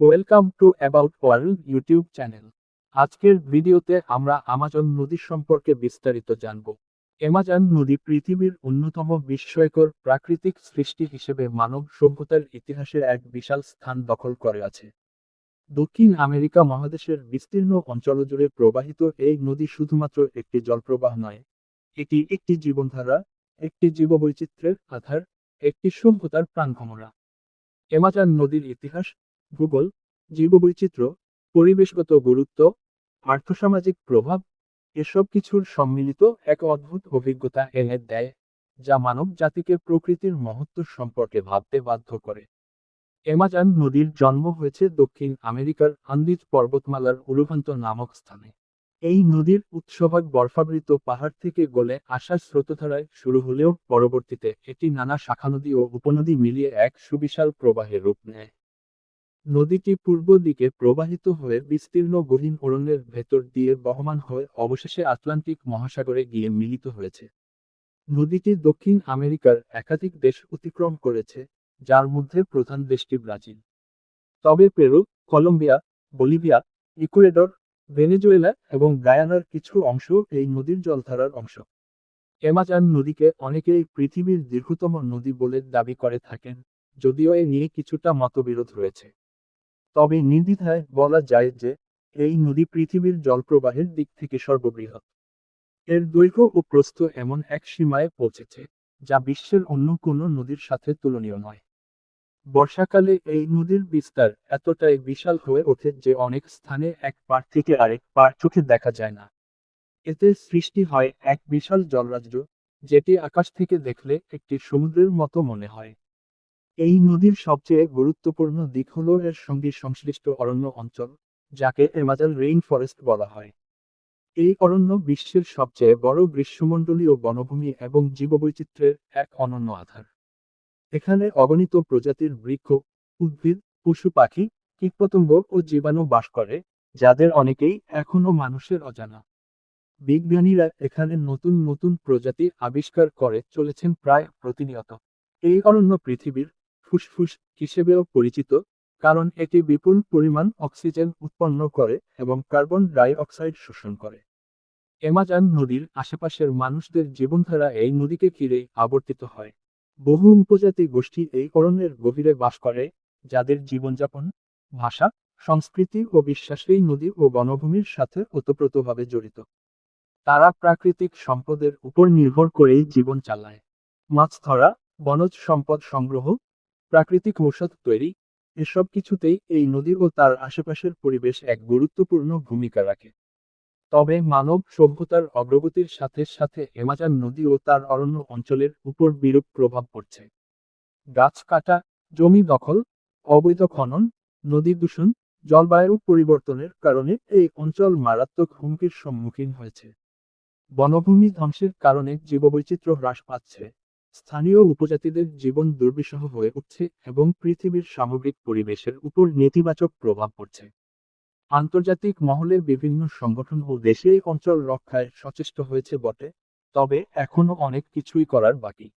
Welcome to about world YouTube channel আজকের ভিডিওতে আমরা আমাজন নদী সম্পর্কে বিস্তারিত জানব। অ্যামাজন নদী পৃথিবীর অন্যতম বিস্ময়কর প্রাকৃতিক সৃষ্টি হিসেবে মানব সভ্যতার ইতিহাসে এক বিশাল স্থান দখল করে আছে। দক্ষিণ আমেরিকা মহাদেশের বিস্তীর্ণ অঞ্চল জুড়ে প্রবাহিত এই নদী শুধুমাত্র একটি জলপ্রবাহ নয়, এটি একটি জীবনধারা, একটি জীববৈচিত্র্যের আধার, একটি সভ্যতার প্রাণভমরা অ্যামাজন নদীর ইতিহাস ভূগোল, জীববৈচিত্র্য, পরিবেশগত গুরুত্ব, আর্থসামাজিক প্রভাব এসব কিছুর সম্মিলিত এক অদ্ভুত অভিজ্ঞতা এনে দেয়, যা মানব জাতিকে প্রকৃতির মহত্ব সম্পর্কে ভাবতে বাধ্য করে। অ্যামাজন নদীর জন্ম হয়েছে দক্ষিণ আমেরিকার আন্দিজ পর্বতমালার উলুভান্ত নামক স্থানে। এই নদীর উৎসভাগ বরফাবৃত পাহাড় থেকে গলে আসা স্রোতধারায় শুরু হলেও পরবর্তীতে এটি নানা শাখানদী ও উপনদী মিলিয়ে এক সুবিশাল প্রবাহের রূপ নেয়। নদীটি পূর্ব দিকে প্রবাহিত হয়ে বিস্তীর্ণ গহীন অরণ্যের ভেতর দিয়ে বহমান হয়ে অবশেষে আটলান্টিক মহাসাগরে গিয়ে মিলিত হয়েছে। নদীটি দক্ষিণ আমেরিকার একাধিক দেশ অতিক্রম করেছে, যার মধ্যে প্রধান দেশটি ব্রাজিল। তবে Peru, Colombia, Bolivia, Ecuador, Venezuela এবং গায়ানার কিছু অংশ এই নদীর জলধারার অংশ। অ্যামাজন নদীকে অনেকেই পৃথিবীর দীর্ঘতম নদী বলে দাবি করে থাকেন, যদিও এ নিয়ে কিছুটা মতবিরোধ রয়েছে। তবে নির্দ্বিধায় বলা যায় যে, এই নদী পৃথিবীর জলপ্রবাহের দিক থেকে সর্ববৃহৎ। এর দৈর্ঘ্য ও প্রস্থ এমন এক সীমায় পৌঁছেছে, যা বিশ্বের অন্য কোনো নদীর সাথে তুলনীয় নয়। বর্ষাকালে এই নদীর বিস্তার এতটাই বিশাল হয়ে ওঠে যে অনেক স্থানে এক পার থেকে আরেক পার চোখে দেখা যায় না। এতে সৃষ্টি হয় এক বিশাল জলরাজ্য, যেটি আকাশ থেকে দেখলে একটি সমুদ্রের মতো মনে হয়। এই নদীর সবচেয়ে গুরুত্বপূর্ণ দিক হল এর সঙ্গে সংশ্লিষ্ট অরণ্য অঞ্চল, যাকে এমাজন রেইন ফরেস্ট বলা হয়। এই অরণ্য বিশ্বের সবচেয়ে বড় গ্রীষ্মমণ্ডলীয় বনভূমি এবং জীববৈচিত্র্যের এক অনন্য আধার। এখানে অগণিত প্রজাতির বৃক্ষ, উদ্ভিদ, পশু পাখি, কীটপতঙ্গ ও জীবাণু বাস করে, যাদের অনেকেই এখনও মানুষের অজানা। বিজ্ঞানীরা এখানে নতুন নতুন প্রজাতি আবিষ্কার করে চলেছেন প্রায় প্রতিনিয়ত। এই অরণ্য পৃথিবীর ফুসফুস হিসেবেও পরিচিত, কারণ এটি বিপুল পরিমাণ অক্সিজেন উৎপন্ন করে এবং কার্বন ডাই অক্সাইড শোষণ করে। অ্যামাজন নদীর আশেপাশের মানুষদের জীবনধারা এই নদীকে ঘিরেই আবর্তিত হয়। বহু উপজাতি গোষ্ঠী এই অরণ্যের গভীরে বাস করে, যাদের জীবনযাপন, ভাষা, সংস্কৃতি ও বিশ্বাস এই নদী ও বনভূমির সাথে ওতপ্রোতভাবে জড়িত। তারা প্রাকৃতিক সম্পদের উপর নির্ভর করেই জীবন চালায়। মাছ ধরা, বনজ সম্পদ সংগ্রহ প্রাকৃতিক ঔষধ তৈরি, এসব কিছুতেই এই নদী ও তার আশেপাশের পরিবেশ এক গুরুত্বপূর্ণ ভূমিকা রাখে। তবে মানব সভ্যতার অগ্রগতির সাথে সাথে এমাজন নদী ও তার অরণ্য অঞ্চলের উপর বিরূপ প্রভাব পড়ছে। গাছ কাটা, জমি দখল, অবৈধ খনন, নদী দূষণ, জলবায়ু পরিবর্তনের কারণে এই অঞ্চল মারাত্মক হুমকির সম্মুখীন হয়েছে। বনভূমি ধ্বংসের কারণে জীববৈচিত্র্য হ্রাস পাচ্ছে। স্থানীয় উপজাতিদের জীবন দুর্বিষহ হয়ে উঠছে এবং পৃথিবীর সামগ্রিক পরিবেশের উপর নেতিবাচক প্রভাব পড়ছে। আন্তর্জাতিক মহলে বিভিন্ন সংগঠন ও দেশে এই অঞ্চল রক্ষায় সচেষ্ট হয়েছে বটে, তবে এখনও অনেক কিছুই করার বাকি।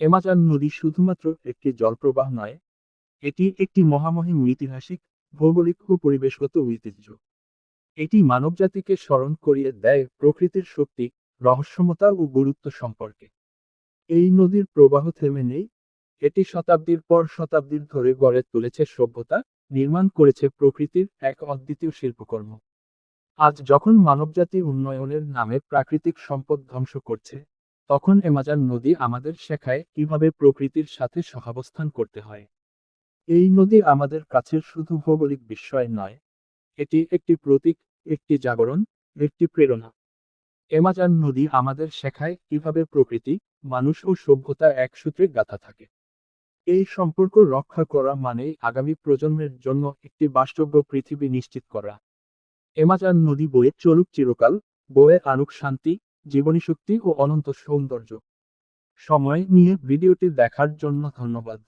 এমাজন নদী শুধুমাত্র একটি জলপ্রবাহ নয়, এটি একটি মহামহিম ঐতিহাসিক, ভৌগোলিক ও পরিবেশগত ঐতিহ্য। এটি মানবজাতিকে স্মরণ করিয়ে দেয় প্রকৃতির শক্তি, রহস্যমতা ও গুরুত্ব সম্পর্কে। এই নদীর প্রবাহ থেমে নেই। এটি শতাব্দীর পর শতাব্দীর ধরে গড়ে তুলেছে সভ্যতা, নির্মাণ করেছে প্রকৃতির এক অদ্বিতীয় শিল্পকর্ম। আজ যখন মানবজাতি উন্নয়নের নামে প্রাকৃতিক সম্পদ ধ্বংস করছে, তখন এমাজন নদী আমাদের শেখায় কীভাবে প্রকৃতির সাথে সহাবস্থান করতে হয়। এই নদী আমাদের কাছের শুধু ভৌগোলিক বিস্ময় নয়, এটি একটি প্রতীক, একটি জাগরণ, একটি প্রেরণা। এমাজন নদী আমাদের শেখায় কীভাবে প্রকৃতি, মানুষ ও সভ্যতা এক সূত্রে গাথা থাকে। এই সম্পর্ক রক্ষা করা মানেই আগামী প্রজন্মের জন্য একটি বাস্তব্য পৃথিবী নিশ্চিত করা। এমাজন নদী বয়ে চলুক চিরকাল বয়ে আনুক শান্তি, জীবনী শক্তি ও অনন্ত সৌন্দর্য। সময় নিয়ে ভিডিওটি দেখার জন্য ধন্যবাদ।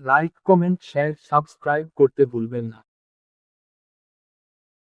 লাইক, কমেন্ট, শেয়ার, সাবস্ক্রাইব করতে ভুলবেন না।